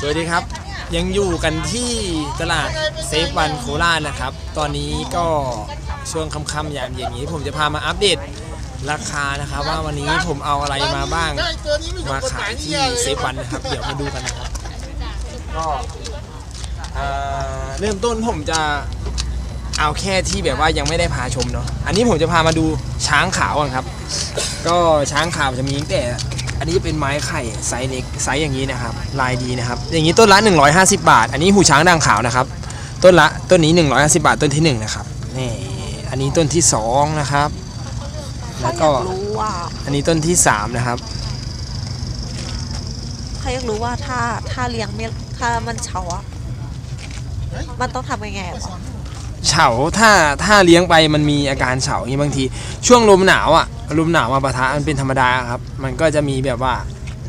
สวัสดีครับ ยังอยู่กันที่ตลาดเซฟวันโคราชนะครับ ตอนนี้ก็ช่วงค่ำๆยามเย็นนี้ผมจะพามาอัปเดตราคานะครับ ว่าวันนี้ผมเอาอะไรมาบ้าง มาขายที่เซฟวันนะครับ เดี๋ยวมาดูกันนะครับก็เอ่อเริ่มต้นผมจะเอาแค่ที่แบบว่ายังไม่ได้พาชมเนาะอันนี้ผมจะพามาดูช้างขาวก่อนครับ ก็ช้างขาวจะมีตั้งแต่ อันนี้จะเป็นไม้ไข่ไซส์เล็กไซส์อย่างนี้นะครับ ลายดีนะครับ อย่างนี้ต้นละ 150 บาท อันนี้หูช้างด่างขาวนะครับ ต้นละต้นนี้ 150 บาทต้นที่หนึ่งนะครับนี่อันนี้ต้นที่สองนะครับ แล้วก็เขาอยากรู้ว่าอันนี้ต้นที่สามนะครับเขาอยากรู้ว่าถ้าถ้าเลี้ยงไม่ถ้ามันเฉาอะมันต้องทำยังไงอะ เฉาถ้าถ้าเลี้ยงไปมันมีอาการเฉาอย่างนี้บางที ช่วงลมหนาวอะลมหนาวมาปะทะมันเป็นธรรมดาครับ มันก็จะมีแบบว่า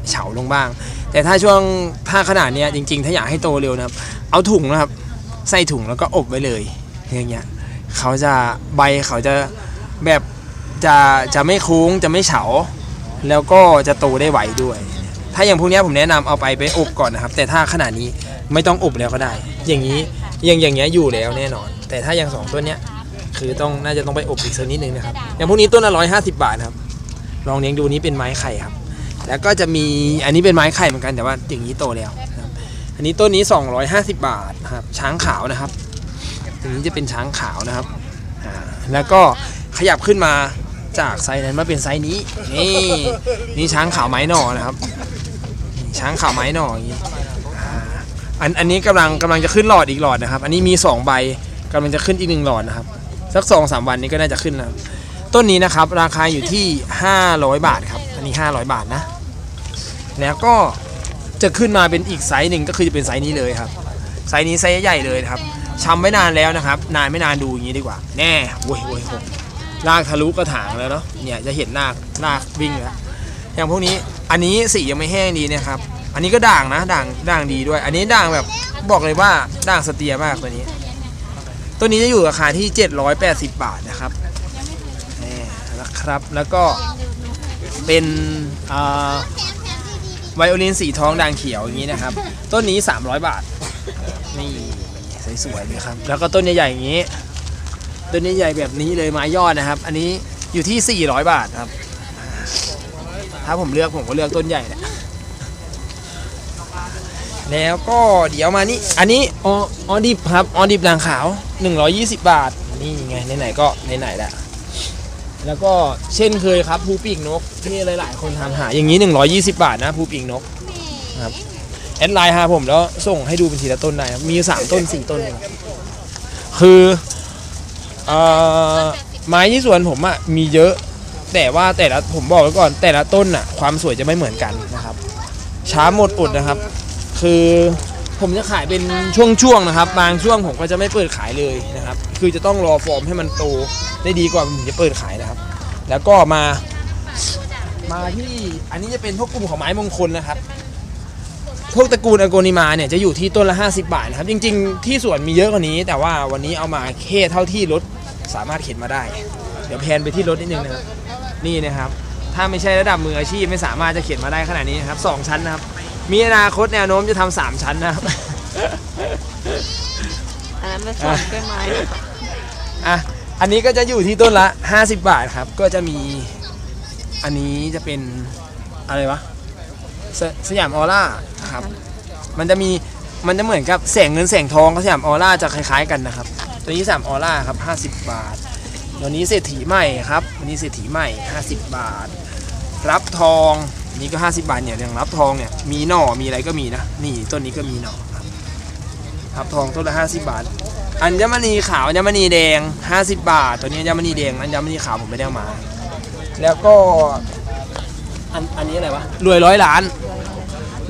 เฉาลงบ้าง แต่ถ้าช่วงถ้าขนาดเนี้ยจริง ๆ ถ้าอยากให้โตเร็วนะครับ เอาถุงนะครับ ใส่ถุงแล้วก็อบไว้เลยอย่างเงี้ยเขาจะใบเขาจะแบบจะจะไม่โค้งจะไม่เฉา แล้วก็จะโตได้ไวด้วย ถ้าอย่างพวกนี้ผมแนะนำเอาไปไปอบก่อนนะครับ แต่ถ้าขนาดนี้ไม่ต้องอบแล้วก็ได้ อย่างนี้อย่างอย่างเงี้ยอยู่แล้วแน่นอน แต่ถ้าอย่างสองต้นเนี้ยคือต้องน่าจะต้องไปอบอีกสักนิดนึงนะครับอย่างพวกนี้ต้นละร้อยห้าสิบบาทครับลองเลี้ยงดูนี้เป็นไม้ไข่ครับ แล้วก็จะมีอันนี้เป็นไม้ไข่เหมือนกันแต่ว่าอย่างนี้โตแล้วนะครับอันนี้ต้นนี้ 250 บาทนะครับช้างขาวนะครับอันนี้จะเป็นช้างขาวนะครับอ่าแล้วก็ขยับขึ้นมาจากไซส์นั้นมาเป็นไซส์นี้นี่นี่ช้างขาวไม้หน่อนะครับนี่ช้างขาวไม้หน่ออย่างนี้อ่าอันอันนี้กำลังกำลังจะขึ้นหลอดอีกหลอดนะครับ อันนี้มี 2 ใบ กำลังจะขึ้นอีกหนึ่งหลอดนะครับ สัก2องสามวันนี้ก็น่าจะขึ้นแล้วต้นนี้นะครับราคาอยู่ที่ 500 บาทครับ อันนี้ 500 บาทนะ แล้วก็จะขึ้นมาเป็นอีกไซส์หนึ่งก็คือจะเป็นไซส์นี้เลยครับ ไซส์นี้ไซส์ใหญ่เลยครับชำไม่นานแล้วนะครับ นานไม่นานดูอย่างนี้ดีกว่า แน่โว้ยโว้ยโว้ยลากทะลุกระถางแล้วเนาะ เนี่ยจะเห็นลากลากวิ่งแล้ว อย่างพวกนี้ อันนี้สียังไม่แห้งดีนะครับ อันนี้ก็ด่างนะด่างด่างดีด้วย อันนี้ด่างแบบบอกเลยว่าด่างสเตียมากตัวนี้ ตัวนี้จะอยู่ราคาที่ 780 บาทนะครับนี่นะครับ แล้วก็เป็นไวโอลินสีทองด่างเขียวอย่างนี้นะครับ ต้นนี้ 300 บาท นี่สวยๆเลยครับ แล้วก็ต้นใหญ่ๆอย่างนี้ ต้นใหญ่ๆแบบนี้เลยไม้ยอดนะครับ อันนี้อยู่ที่ 400 บาทครับ ถ้าผมเลือกผมก็เลือกต้นใหญ่แหละ แล้วก็เดี๋ยวมานี่อันนี้อออดิบครับออดิบด่างขาว 120 บาท นี่ไงไหนๆก็ไหนๆแหละแล้วก็เช่นเคยครับภูปีกนกที่หลาย ๆ คนทำหาอย่างนี้ 120 บาทนะภูปีกนกครับแอดไลน์หาผมแล้วส่งให้ดูเป็นทีละต้นได้มีสามต้นสี่ต้น คือเอ่อไม้ที่สวนผมอะมีเยอะ แต่ว่าแต่ละผมบอกไว้ก่อน แต่ละต้นอะความสวยจะไม่เหมือนกันนะครับ ช้าหมดอดนะครับ คือผมจะขายเป็นช่วงๆนะครับ บางช่วงผมก็จะไม่เปิดขายเลยนะครับ คือจะต้องรอฟอร์มให้มันโตได้ดีกว่าผมจะเปิดขายนะครับ แล้วก็มา มาที่อันนี้จะเป็นพวกกลุ่มของไม้มงคลนะครับ พวกตระกูลอโกนิมาเนี่ยจะอยู่ที่ต้นละ 50 บาทนะครับ จริง ๆ ที่สวนมีเยอะกว่านี้ แต่ว่าวันนี้เอามาแค่เท่าที่รถสามารถเข็นมาได้ เดี๋ยวแพนไปที่รถนิดนึงนะครับ นี่นะครับ ถ้าไม่ใช่ระดับมืออาชีพไม่สามารถจะเข็นมาได้ขนาดนี้นะครับสองชั้นนะครับ มีอนาคตแนวโน้มจะทำสามชั้นนะครับ อันนั้นเป็นส่วนกล้วยไม้อะ อันนี้ก็จะอยู่ที่ต้นละ 50 บาทครับ ก็จะมี อันนี้จะเป็นอะไรวะสสยามออร่าครับ มันจะมี มันจะเหมือนกับแสงเงินแสงทองกับสยามออร่าจะคล้ายๆกันนะครับ ตัวนี้สยามออร่าครับ 50 บาท ตัวนี้เศรษฐีใหม่ครับอันนี้เศรษฐีใหม่ 50 บาท รับทองอั นนี้ก็50บาทเนี่ยอย่างรับทองเนี่ยมีหน่อมีอะไรก็มีนะนี่ต้นนี้ก็มีหน่อครับรับทองต้นละ50 บาท อัญมณีขาวอัญมณีแดง 50 บาท ตัวนี้อัญมณีแดงอัญมณีขาวผมไม่ได้เอามา แล้วก็อันอันนี้อะไรวะรวยร้อยล้าน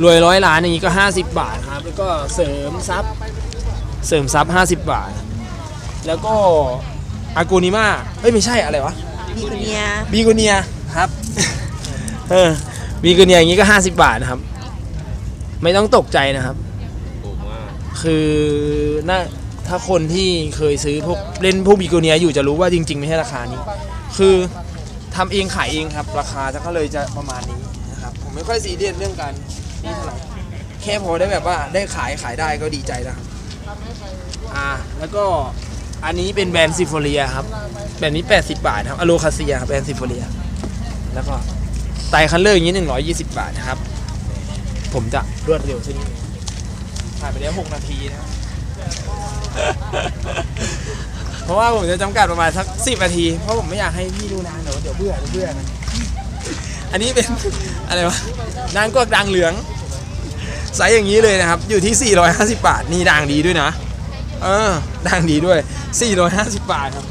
รวยร้อยล้านอย่างนี้ก็ 50 บาทครับ แล้วก็เสริมทรัพย์เสริมทรัพย์50 บาท แล้วก็อากูนิมาเอ้ยไม่ใช่อะไรวะบีกุเนียบีโกเนียครับ เออ บีกเนียอย่างนี้ก็ 50 บาทนะครับ ไม่ต้องตกใจนะครับคือน่าถ้าคนที่เคยซื้อพวกเล่นพวกบีโกเนียอยู่จะรู้ว่าจริง ๆ ไม่ใช่ราคานี้ คือทำเองขายเองครับ ราคาจะก็เลยจะประมาณนี้นะครับ ผมไม่ค่อยซีเรียสเรื่องการนี่เท่าไหร่แค่พอได้แบบว่าได้ขายขายได้ก็ดีใจแล้วครับอ่าแล้วก็อันนี้เป็นแบรนด์ซิฟโฟเรียครับ แบบนี้ 80 บาทครับอโลคาเซียแบรนด์ซิฟโฟเรีย แล้วก็ ไตรคันเลอร์อย่างนี้ 120 บาทนะครับ ผมจะรวดเร็วสักนิดนึงผ่านไปแล้ว 6 นาทีนะครับเพราะว่าผมจะจำกัดประมาณสัก 10 นาที เพราะผมไม่อยากให้พี่ดูนานเดี๋ยวเดี๋ยวเบื่อเดี๋ยวเบื่อกันอันนี้เป็น อะไรวะนางกวักด่างเหลืองไซส์อย่างนี้เลยนะครับ อยู่ที่ 450 บาท นี่ด่างดีด้วยนะ เออด่างดีด้วย 450 บาทครับ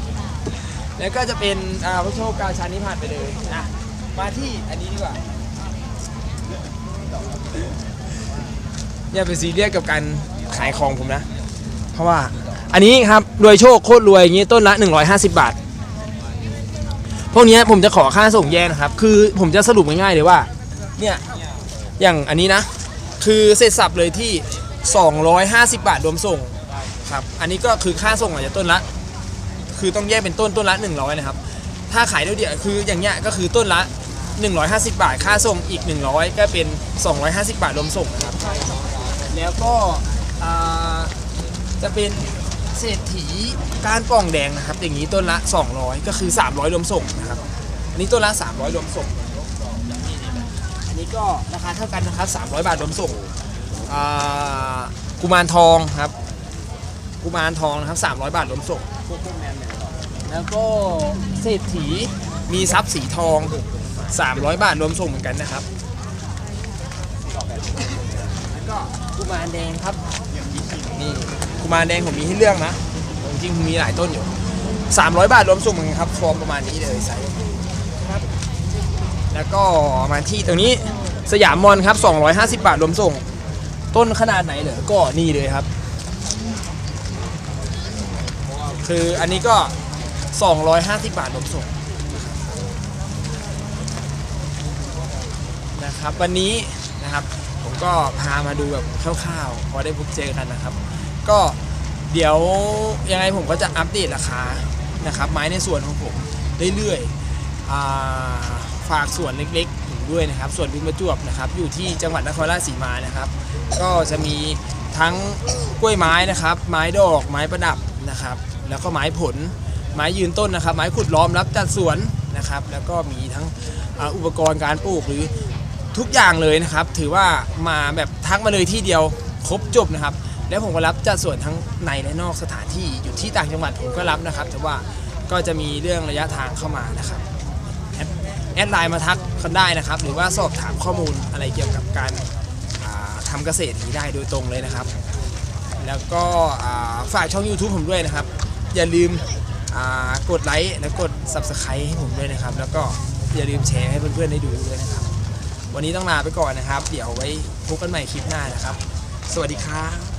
แล้วก็จะเป็นอ่าพระโชคกาชานี้ผ่านไปเลยนะ มาที่อันนี้ดีกว่า อย่าไปซีเรียสกับการขายของผมนะ เพราะว่าอันนี้ครับรวยโชคโคตรรวยอย่างนี้ต้นละ 150 บาท พวกนี้ผมจะขอค่าส่งแยกนะครับ คือผมจะสรุปง่ายๆเลยว่า เนี่ย อย่างอันนี้นะ คือเสร็จสับเลยที่ 250 บาทรวมส่งครับ อันนี้ก็คือค่าส่งอาจจะต้นละ คือต้องแยกเป็นต้นต้นละ 100 นะครับ ถ้าขายเดียวๆคืออย่างเงี้ยก็คือต้นละ 150 บาท ค่าส่งอีก 100 ก็เป็น 250 บาทรวมส่งนะครับ แล้วก็จะเป็นเศรษฐีก้านป่องแดงนะครับ อย่างนี้ต้นละ 200 ก็คือ 300 รวมส่งนะครับ อันนี้ต้นละ 300 รวมส่ง อันนี้ก็ราคาเท่ากันนะครับ 300 บาทรวมส่งกุมารทองครับ กุมารทองนะครับ300 บาทรวมส่ง แล้วก็เศรษฐีมีทรัพย์สีทอง 300 บาทรวมส่งเหมือนกันนะครับแล้วก็กุมารแดงครับนี่กุมารแดงผมมีให้เลือกนะจริงๆมีหลายต้นอยู่ 300 บาทรวมส่งเหมือนกันครับฟอร์มประมาณนี้เลยไซส์ครับแล้วก็มาที่ตรงนี้สยามมอนครับ 250 บาทรวมส่ง ต้นขนาดไหนเหรอก็นี่เลยครับ คืออันนี้ก็ 250 บาทรวมส่งนะ ครับวันนี้นะครับผมก็พามาดูแบบคร่าวๆพอได้พบเจอกันนะครับ ก็เดี๋ยวยังไงผมก็จะอัปเดตราคานะครับไม้ในส่วนของผมเรื่อยๆฝากส่วนเล็กๆผมด้วยนะครับส่วนบึงประจวบนะครับ อยู่ที่จังหวัดนครราชสีมานะครับ ก็จะมีทั้งกล้วยไม้นะครับ ไม้ดอกไม้ประดับนะครับ แล้วก็ไม้ผลไม้ยืนต้นนะครับ ไม้ขุดล้อมรับจัดสวนนะครับ แล้วก็มีทั้งอุปกรณ์การปลูกหรือ ทุกอย่างเลยนะครับ ถือว่ามาแบบทักมาเลยที่เดียวครบจบนะครับ แล้วผมก็รับจัดส่วนทั้งในและนอกสถานที่อยู่ที่ต่างจังหวัดผมก็รับนะครับ แต่ว่าก็จะมีเรื่องระยะทางเข้ามานะครับแอดแอดไลน์มาทักกันได้นะครับ หรือว่าสอบถามข้อมูลอะไรเกี่ยวกับการอ่าทำเกษตรนี้ได้โดยตรงเลยนะครับ แล้วก็อ่าฝากช่อง YouTube ผมด้วยนะครับ อย่าลืมอ่ากดไลค์และกด Subscribe ให้ผมด้วยนะครับ แล้วก็อย่าลืมแชร์ให้เพื่อนๆได้ดูด้วยนะครับ วันนี้ต้องลาไปก่อนนะครับ เดี๋ยวไว้พบกันใหม่คลิปหน้านะครับ สวัสดีครับ